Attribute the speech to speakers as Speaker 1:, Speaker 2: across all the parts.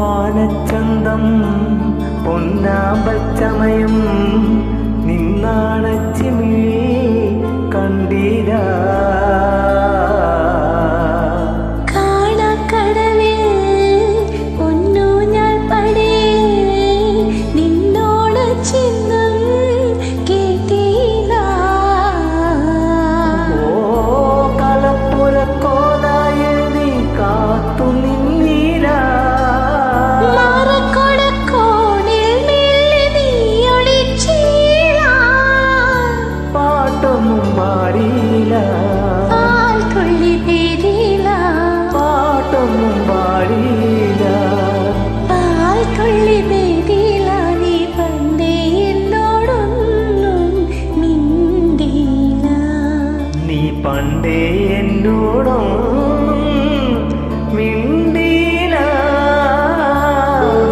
Speaker 1: ஆனச்சந்தம்
Speaker 2: பொன்னாம்பச்சமயம் 尽了 പണ്ടേ
Speaker 1: എന്നോടോ മിണ്ടീല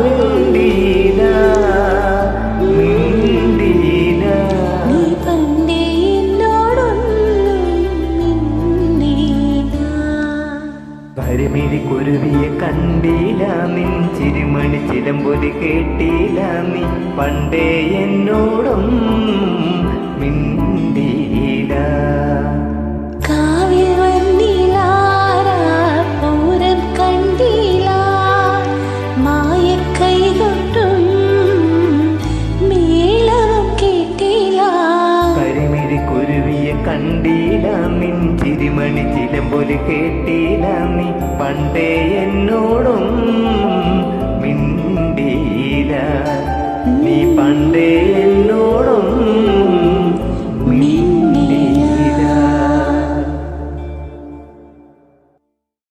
Speaker 1: മിണ്ടീല മിണ്ടീല
Speaker 2: നീ പണ്ടേ എന്നോടൊന്നും
Speaker 1: കരിമിഴി കുരുവിയെ കണ്ടീല നിൻ ചിരുമണി ചിലമ്പൊലി കേട്ടീല നീ പണ്ടേ എന്നോടും കണ്ടീല നിൻ ചിരിമണി ചിലമ്പൊലി കേട്ടീല നീ പണ്ടേ എന്നോടും മിണ്ടീല നീ പണ്ടേ